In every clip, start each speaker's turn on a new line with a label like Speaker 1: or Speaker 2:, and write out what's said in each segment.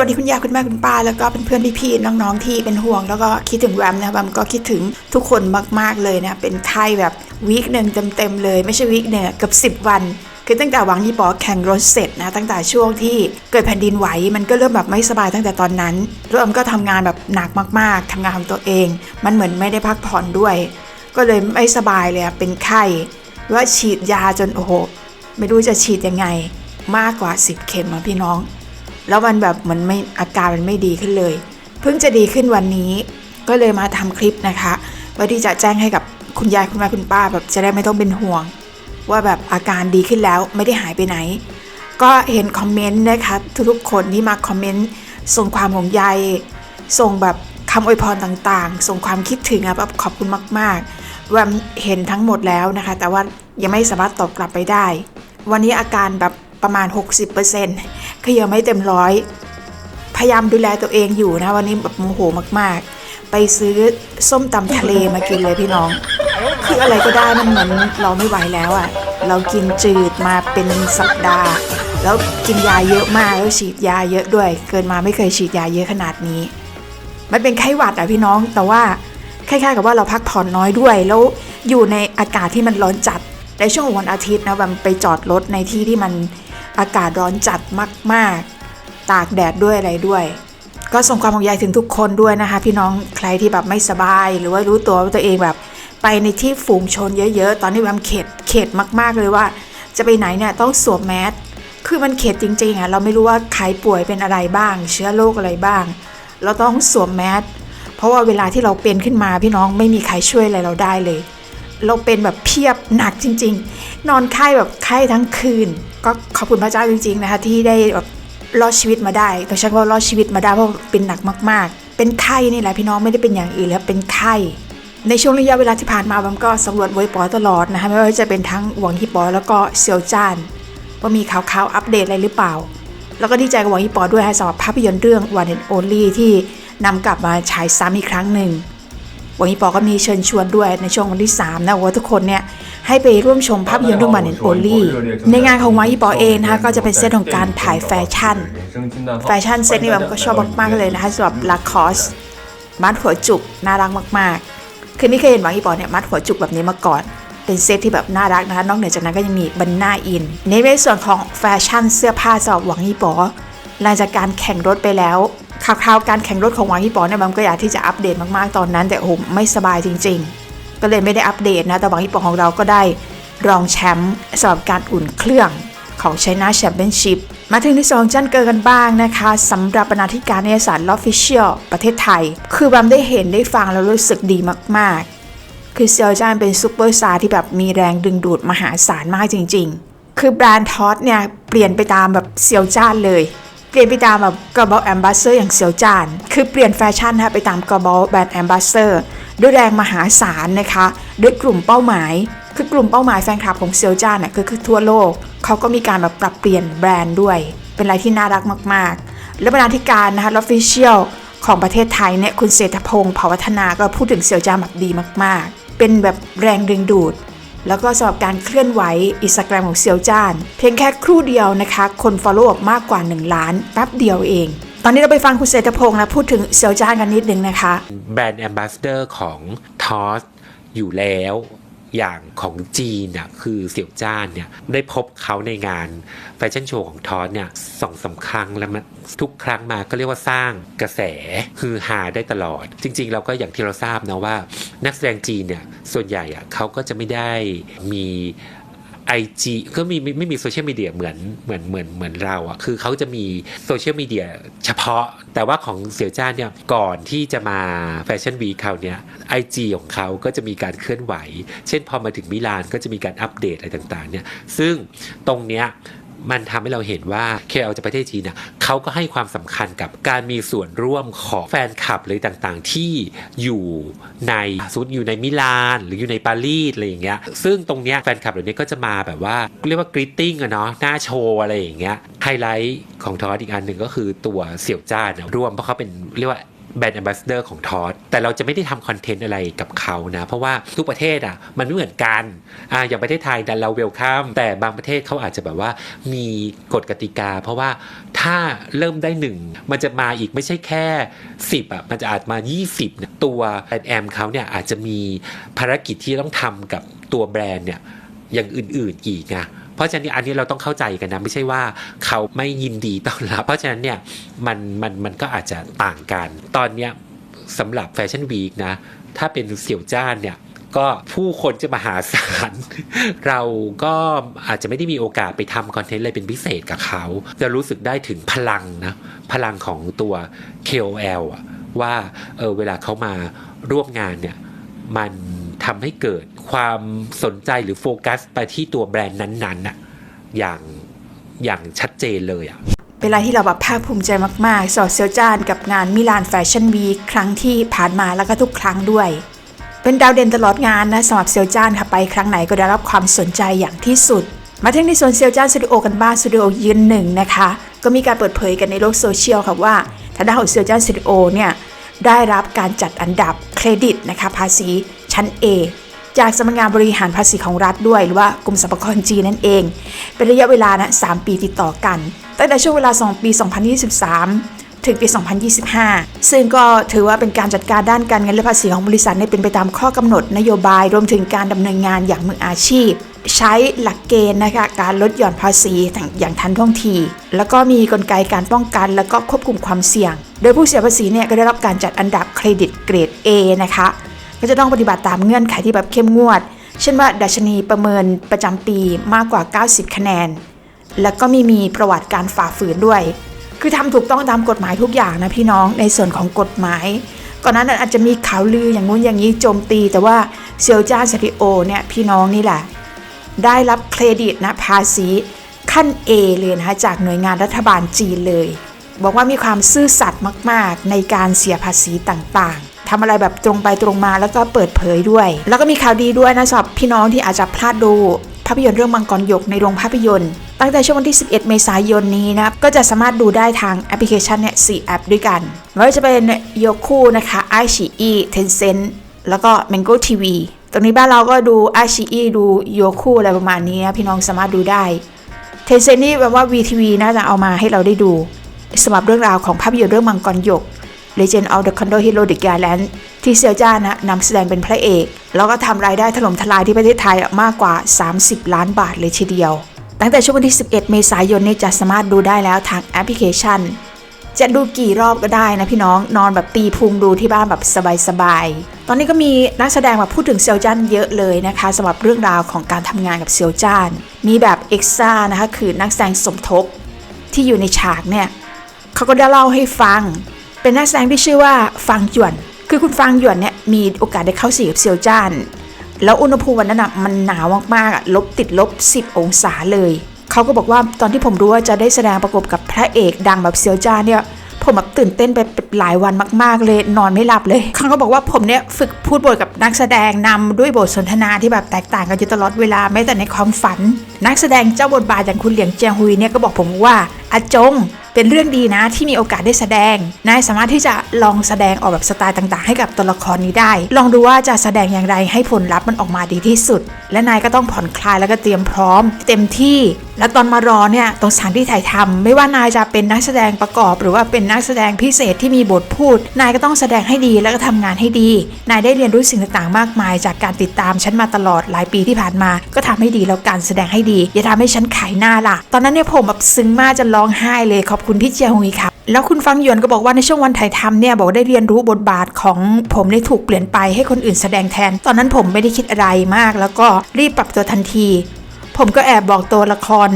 Speaker 1: วัสดีคุณยายคุณแม่คุณป้า แล้วก็เป็นเพื่อนพี่ๆน้องๆที่เป็นห่วง แล้วก็คิดถึงแรมนะแรมก็คิดถึงทุกคนมากๆเลยนะเป็นไข้แบบวีคหนึ่งเต็มๆเลย ไม่ใช่วีคเนี่ยเกือบ10 วันคือตั้งแต่หวังยี่ปอแข่งรถเสร็จนะตั้งแต่ช่วงที่เกิดแผ่นดินไหวมันก็เริ่มแบบไม่สบายตั้งแต่ตอนนั้นเริ่มก็ทำงานแบบหนักมากๆทำงานของตัวเอง มันเหมือนไม่ได้พักผ่อนด้วย ก็เลยไม่สบายเลยอะเป็นไข้ว่าฉีดยาจนโอ้โหไม่รู้จะฉีดยังไง มากกว่า 10 เข็มอะพี่น้อง แล้วมันแบบมันไม่อาการมันไม่ดีขึ้นเลย เพิ่งจะดีขึ้นวันนี้ ก็เลยมาทำคลิปนะคะเพื่อที่จะแจ้งให้กับคุณยายคุณแม่คุณป้าแบบจะได้ไม่ต้องเป็นห่วง ว่าแบบอาการดีขึ้นแล้วไม่ได้หายไปไหน ก็เห็นคอมเมนต์นะคะทุกๆคนที่มาคอมเมนต์ส่งความห่วงใยส่งแบบคำอวยพรต่างๆ ส่งความคิดถึงอะแบบขอบคุณมากๆว่าเห็นทั้งหมดแล้วนะคะ แต่ว่ายังไม่สามารถตอบกลับไปได้ วันนี้อาการแบบประมาณ 60%คื อยังไม่เต็มร้อย พยายามดูแลตัวเองอยู่นะ วันนี้แบบโมโหมาก ๆ ไปซื้อส้มตำทะเลมากินเลยพี่น้อง คืออะไรก็ได้มันเหมือนเราไม่ไหวแล้วอะ่ะ เรากินจืดมาเป็นสัปดาห์ แล้วกินยาเยอะมากแล้วฉีดยาเยอะด้วย เกินมาไม่เคยฉีดยาเยอะขนาดนี้ มันเป็นไข้หวัดอะพี่น้องแต่ว่าคล้ายๆกับว่าเราพักผ่อนน้อยด้วย แล้วอยู่ในอากาศที่มันร้อนจัดในช่วงวันอาทิตย์นะแบบไปจอดรถในที่ที่มัน อากาศร้อนจัดมาก ๆ ตากแดดด้วยอะไรด้วย ก็ส่งความห่วงใยถึงทุกคนด้วยนะคะ พี่น้องใครที่แบบไม่สบาย หรือว่ารู้ตัวว่าตัวเองแบบ ไปในที่ฝูงชนเยอะๆ ตอนนี้แวมเข็ดเข็ดมาก ๆ เลยว่า จะไปไหนเนี่ยต้องสวมแมสคือมันเข็ดจริงๆอะเราไม่รู้ว่าใครป่วยเป็นอะไรบ้าง เชื้อโรคอะไรบ้าง เราต้องสวมแมสเพราะว่าเวลาที่เราเป็นขึ้นมาพี่น้องไม่มีใครช่วยอะไรเราได้เลย เราเป็นแบบเพียบหนักจริง ๆ นอนไข้แบบไข้ทั้งคืน ก็ขอบคุณพระเจ้าจริง ๆ นะคะ ที่ได้แบบรอดชีวิตมาได้แต่ฉันว่ารอดชีวิตมาได้เพราะเป็นหนักมาก ๆ เป็นไข้นี่แหละพี่น้องไม่ได้เป็นอย่างอื่นแล้วเป็นไข้ ในช่วงระยะเวลาที่ผ่านมาบัมก็สำรวจไวยปอตลอดนะคะไม่ว่าจะเป็นทั้งหวังฮีปอแล้วก็เซียวจานว่ามีข่าวๆอัปเดตอะไรหรือเปล่า แล้วก็ดีใจกับหวังฮีปอด้วยค่ะสำหรับภาพยนตร์เรื่อง One and Only ที่นำกลับมาฉายซ้ำอีกครั้งหนึ่ง วังฮีปอก็มีเชิญชวนด้วยในช่วงวันที่ 3 นะว่าทุกคนเนี่ยให้ไปร่วมชมภาพยนตร์เรื่อง One and Only ในงานของหวังฮีปอเองนะคะก็จะเป็นเซตของการถ่ายแฟชั่น แฟชั่นเซตนี่แบบก็ชอบมากๆเลยนะคะสำหรับลาคอสมัดหัวจุกน่ารักมากๆ คือไม่เคยเห็นหวังอีปอเนี่ยมัดหัวจุกแบบนี้มาก่อนเป็นเซตที่แบบน่ารักนะคะนอกเหนือจากนั้นก็ยังมีบันหน้าอิน ในในส่วนของแฟชั่นเสื้อผ้าสำหรับหวังอีปอ หลังจากการแข่งรถไปแล้วข่าวๆการแข่งรถของหวังอีปอเนี่ยมันก็อยากที่จะอัปเดตมากๆตอนนั้น แต่โอ้โหไม่สบายจริง ๆ ก็เลยไม่ได้อัปเดตนะแต่หวังอีปอของเราก็ได้รองแชมป์สำหรับการอุ่นเครื่องของ China Championship มาถึงที่สองจันเกิดกันบ้างนะคะสำหรับบรรณาธิการนิยสาร Official ประเทศไทย คือบัมได้เห็นได้ฟังแล้วรู้สึกดีมากๆ คือเซียวจานเป็นซูเปอร์สตาร์ที่แบบมีแรงดึงดูดมหาศาลมากจริง ๆ คือแบรนด์ทอสเนี่ยเปลี่ยนไปตามแบบเซียวจ้านเลย เปลี่ยนไปตามแบบกระบอกแอมบาสเซอร์อย่างเซียวจาน คือเปลี่ยนแฟชั่นนะคะไปตามกระบอกแบรนด์แอมบาสเซอร์ด้วยแรงมหาศาลนะคะ ด้วยกลุ่มเป้าหมาย คือกลุ่มเป้าหมายแฟนคลับของเซียวจ้านน่ะก็คือทั่วโลก เขาก็มีการแบบปรับเปลี่ยนแบรนด์ด้วย เป็นอะไรที่น่ารักมากๆ และบรรณาธิการนะคะ Official ของประเทศไทยเนี่ยคุณเศรษฐพงศ์เผ่าวัฒนาก็พูดถึงเซียวจ้านแบบดีมากๆ เป็นแบบแรงดึงดูด แล้วก็สำหรับการเคลื่อนไหวอินสตาแกรมของเซียวจ้าน เพียงแค่ครู่เดียวนะคะ คนฟอลโล่มากกว่า 1 ล้านแป๊บเดียวเอง ตอนนี้เราไปฟังคุณเศรษฐพงศ์นะพูดถึงเซียวจ้านกันนิดนึงนะคะ
Speaker 2: แบรนด์แอมบาสเดอร์ของทอสอยู่แล้ว อย่างของจีนน่ะคือเสี่ยวจ้านเนี่ยได้พบเขาในงานแฟชั่นโชว์ของทอสเนี่ยสองสาครั้งแล้วมันทุกครั้งมาก็เรียกว่าสร้างกระแสคือหาได้ตลอด จริง ๆ เราก็อย่างที่เราทราบนะว่า นักแสดงจีนเนี่ยส่วนใหญ่อะเขาก็จะไม่ได้มี ไอจีก็มีไม่ไม่มีโซเชียลมีเดียเหมือนเหมือนเหมือนเหมือนเราอะคือเขาจะมีโซเชียลมีเดียเฉพาะ แต่ว่าของเสี่ยวจ้านเนี่ยก่อนที่จะมาแฟชั่นวีคราวเนี้ยไอจีของเขาก็จะมีการเคลื่อนไหว เช่นพอมาถึงมิลานก็จะมีการอัปเดตอะไรต่างๆเนี่ยซึ่งตรงเนี้ย มันทำให้เราเห็นว่า KL จากประเทศจีนเนี่ยเขาก็ให้ความสำคัญกับการมีส่วนร่วมของแฟนคลับเลยต่างๆ ที่อยู่ในสมมติอยู่ในมิลาน หรืออยู่ในปารีสอะไรอย่างเงี้ยซึ่งตรงเนี้ยแฟนคลับเหล่านี้ก็จะมาแบบว่า เรียกว่ากรีตติ้งอะเนาะหน้าโชว์อะไรอย่างเงี้ยไฮไลท์ของทอสอีกอันหนึ่งก็คือตัวเสี่ยวจ้านนะร่วมเพราะเขาเป็นเรียกว่า แบรนด์แอมบาสเดอร์ของทอสแต่เราจะไม่ได้ทำคอนเทนต์อะไรกับเขานะ เพราะว่าทุกประเทศอะมันไม่เหมือนกันอ่าอย่างประเทศไทยดันเราเวลคัมแต่บางประเทศเขาอาจจะแบบว่ามีกฎกติกา เพราะว่าถ้าเริ่มได้หนึ่งมันจะมาอีกไม่ใช่แค่ 10อะมันจะอาจมา 20นี่ยตัวแบรนด์แอมเขาเนี่ยอาจจะมีภารกิจที่ต้องทำกับตัวแบรนด์เนี่ยอย่างอื่นๆอีกนะ เพราะฉะนั้นอันนี้เราต้องเข้าใจกันนะไม่ใช่ว่าเขาไม่ยินดีต้อนรับ เพราะฉะนั้นเนี่ยมันมันมันก็อาจจะต่างกัน ตอนเนี้ยสำหรับแฟชั่นวีคนะถ้าเป็นเสี่ยวจ้านเนี่ยก็ผู้คนจะมาหาศาล เราก็อาจจะไม่ได้มีโอกาสไปทำคอนเทนต์อะไรเป็นพิเศษกับเขา จะรู้สึกได้ถึงพลังนะ พลังของตัว KOL อะว่าเออเวลาเขามาร่วมงานเนี่ย มัน ทำให้เกิดความสนใจหรือโฟกัสไปที่ตัวแบรนด์นั้นๆน่ะอย่างอย่างชัดเจนเลยอะ
Speaker 1: เป็นอะไรที่เราแบบภาคภูมิใจมากๆ สอดเซียวจานกับงานมิลานแฟชั่นวีคครั้งที่ผ่านมาแล้วก็ทุกครั้งด้วย เป็นดาวเด่นตลอดงานนะสำหรับเซียวจานค่ะไปครั้งไหนก็ได้รับความสนใจอย่างที่สุด มาถึงในส่วนเซียวจานสตูดิโอกันบ้างสตูดิโอยืนหนึ่งนะคะ ก็มีการเปิดเผยกันในโลกโซเชียลค่ะว่าทางด้านของเซียวจานสตูดิโอเนี่ยได้รับการจัดอันดับเครดิตนะคะภาษี ชั้น A จากสำนักงานบริหารภาษีของรัฐด้วย หรือว่ากรมสรรพากรจีนนั่นเอง เป็นระยะเวลานะ3ปีติดต่อกัน ตั้งแต่ช่วงเวลา 2 ปี 2023 ถึงปี 2025 ซึ่งก็ถือว่าเป็นการจัดการด้านการเงินและภาษีของบริษัทเป็นไปตามข้อกำหนดนโยบายรวมถึงการดำเนินงานอย่างมืออาชีพ ใช้หลักเกณฑ์นะคะการลดหย่อนภาษีอย่างทันท่วงที แล้วก็มีกลไกการป้องกัน แล้วก็ควบคุมความเสี่ยง โดยผู้เสียภาษีเนี่ยก็ได้รับการจัดอันดับเครดิตเกรด A นะคะ ก็จะต้องปฏิบัติตามเงื่อนไขที่แบบเข้มงวด เช่นว่าดัชนีประเมินประจำปีมากกว่า 90 คะแนน แล้วก็มีมีประวัติการฝ่าฝืนด้วย คือทำถูกต้องตามกฎหมายทุกอย่างนะพี่น้องในส่วนของกฎหมายก่อนหน้านั้นอาจจะมีข่าวลืออย่างงู้นอย่างนี้โจมตี แต่ว่าเซียวจ้าสติโอเนี่ยพี่น้องนี่แหละ ได้รับเครดิตนะภาษีขั้น A เลยนะคะจากหน่วยงานรัฐบาลจีนเลย บอกว่ามีความซื่อสัตย์มาก ๆ ในการเสียภาษีต่างๆ ทำอะไรแบบตรงไปตรงมาแล้วก็เปิดเผยด้วย แล้วก็มีข่าวดีด้วยนะสำหรับพี่น้องที่อาจจะพลาดดูภาพยนตร์เรื่องมังกรหยกในโรงภาพยนตร์ตั้งแต่ช่วงวันที่ 11 เมษายนนี้นะครับ ก็จะสามารถดูได้ทางแอปพลิเคชันเนี่ย4แอปด้วยกันไม่ว่าจะเป็นโยคูนะคะไอชีอีเทนเซ็นแล้วก็ Mango TV ตรงนี้บ้านเราก็ดูไอชีอีดูโยคูอะไรประมาณนี้นะพี่น้องสามารถดูได้เทนเซ็นนี่แปลว่า VTV น่าจะเอามาให้เราได้ดูสำหรับเรื่องราวของภาพยนตร์เรื่องมังกรหยก Legend of the Condor Hero the Gallant ที่เซียวจ้านะนำแสดงเป็นพระเอก แล้วก็ทำรายได้ถล่มทลายที่ประเทศไทยมากกว่า 30 ล้านบาทเลยทีเดียว ตั้งแต่ช่วงวันที่ 11 เมษายนนี้จะสามารถดูได้แล้วทางแอปพลิเคชัน จะดูกี่รอบก็ได้นะพี่น้องนอนแบบตีพุงดูที่บ้านแบบสบายๆ ตอนนี้ก็มีนักแสดงมาพูดถึงเซียวจ้านเยอะเลยนะคะสำหรับเรื่องราวของการทำงานกับเซียวจ้าน มีแบบเอ็กซ่านะคะคือนักแสดงสมทบที่อยู่ในฉากเนี่ยเขาก็ได้เล่าให้ฟัง เป็นนักแสดงที่ชื่อว่าฟังหยวน คือคุณฟังหยวนเนี่ยมีโอกาสได้เข้าสีกับเซียวจ้าน แล้วอุณหภูมิวันนั้นนะมันหนาวมากๆลบติดลบ 10 องศาเลย เขาก็บอกว่าตอนที่ผมรู้ว่าจะได้แสดงประกบกับพระเอกดังแบบเซียวจ้านเนี่ยผมแบบตื่นเต้นไปหลายวันมาก ๆ เลยนอนไม่หลับเลยเขาก็บอกว่าผมเนี่ยฝึกพูดบทกับนักแสดงนำด้วยบทสนทนาที่แบบแตกต่างกันอยู่ตลอดเวลาแม้แต่ในความฝัน นักแสดงเจ้าบทบาทอย่างคุณเหลียงเจียงฮุยเนี่ยก็บอกผมว่าอาจง เป็นเรื่องดีนะที่มีโอกาสได้แสดง นายสามารถที่จะลองแสดงออกแบบสไตล์ต่างๆ ให้กับตัวละครนี้ได้ ลองดูว่าจะแสดงอย่างไรให้ผลลัพธ์มันออกมาดีที่สุดและนายก็ต้องผ่อนคลายแล้วก็เตรียมพร้อม เต็มที่ แล้วตอนมารอเนี่ยตรงสถานที่ถ่ายทำไม่ว่านายจะเป็นนักแสดงประกอบ หรือว่าเป็นนักแสดงพิเศษที่มีบทพูด นายก็ต้องแสดงให้ดีแล้วก็ทำงานให้ดี นายได้เรียนรู้สิ่งต่างๆมากมาย จากการติดตามฉันมาตลอดหลายปีที่ผ่านมา ก็ทำให้ดีแล้วการแสดงให้ดี อย่าทำให้ฉันขายหน้าล่ะ ตอนนั้นเนี่ยผมแบบซึ้งมากจะร้องไห้เลยขอบคุณพี่เจียฮุยค่ะ แล้วคุณฟังหยวนก็บอกว่าในช่วงวันถ่ายทำเนี่ยบอกได้เรียนรู้บทบาทของผมได้ถูกเปลี่ยนไปให้คนอื่นแสดงแทน ตอนนั้นผมไม่ได้คิดอะไรมาก แล้วก็รีบปรับตัวทันที ผมก็แอบบอกตัวละคร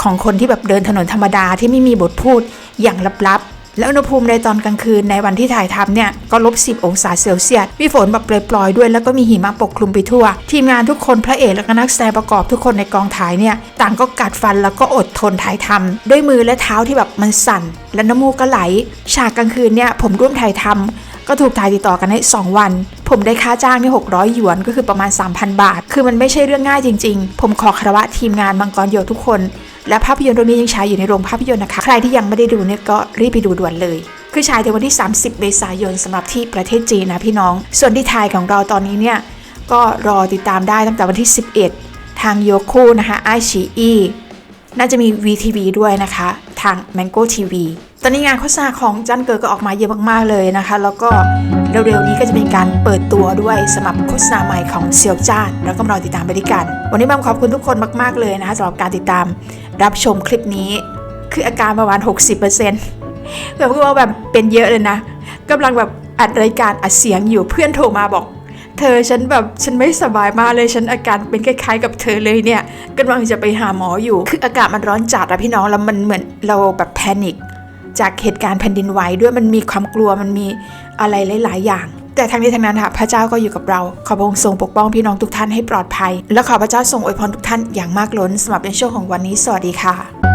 Speaker 1: ของคนที่แบบเดินถนนธรรมดาที่ไม่มีบทพูดอย่างลับๆ แล้วอุณหภูมิในตอนกลางคืนในวันที่ถ่ายทำเนี่ยก็ลบ 10 องศาเซลเซียส มีฝนแบบปล่อยๆด้วย แล้วก็มีหิมะปกคลุมไปทั่ว ทีมงานทุกคนพระเอกและก็นักแสดงประกอบทุกคนในกองถ่ายเนี่ยต่างก็กัดฟันแล้วก็อดทนถ่ายทำด้วยมือและเท้าที่แบบมันสั่น และน้ำมูกก็ไหล ฉากกลางคืนเนี่ยผมร่วมถ่ายทำก็ถูกถ่ายติดต่อกันให้ 2 วัน ผมได้ค่าจ้างที่600 หยวนก็คือประมาณ 3,000 บาท คือมันไม่ใช่เรื่องง่ายจริง ๆ ผมขอคารวะทีมงานมังกรโยทุกคน และภาพยนตร์เรื่องนี้ยังฉายอยู่ในโรงภาพยนตร์นะคะ ใครที่ยังไม่ได้ดูเนี่ยก็รีบไปดูด่วนเลย คือฉายในวันที่ 30 เมษายนสำหรับที่ประเทศจีนนะพี่น้อง ส่วนที่ไทยของเราตอนนี้เนี่ยก็รอติดตามได้ตั้งแต่วันที่ 11 ทางโยคูนะคะไอชีอีน่าจะมี VTV ด้วยนะคะ ทาง Mango TV ตอนนี้งานโฆษณาของจันเกิดก็ออกมาเยอะมากๆเลยนะคะ แล้วก็เร็วๆนี้ก็จะเป็นการเปิดตัวด้วยสำหรับโฆษณาใหม่ของเซียวจ้าน แล้วก็รอติดตามไปด้วยกัน วันนี้บัมขอบคุณทุกคนมากๆเลยนะคะสำหรับการติดตาม รับชมคลิปนี้คืออาการประมาณ 60%แบบว่าแบบเป็นเยอะเลยนะกำลังแบบอัดรายการอัดเสียงอยู่เพื่อนโทรมาบอก เธอฉันแบบฉันไม่สบายมากเลยฉันอาการเป็นคล้ายๆ กับเธอเลยเนี่ยกำลังจะไปหาหมออยู่ คืออากาศมันร้อนจัดอะพี่น้องแล้วมันเหมือนเราแบบแพนิคจากเหตุการณ์แผ่นดินไหวด้วยมันมีความกลัวมันมีอะไรหลาย ๆ อย่าง แต่ทั้งนี้ทั้งนั้นค่ะพระเจ้าก็อยู่กับเรา ขอพระองค์ทรงปกป้องพี่น้องทุกท่านให้ปลอดภัย และขอพระเจ้าทรงอวยพรทุกท่านอย่างมากล้นสำหรับในช่วงของวันนี้สวัสดีค่ะ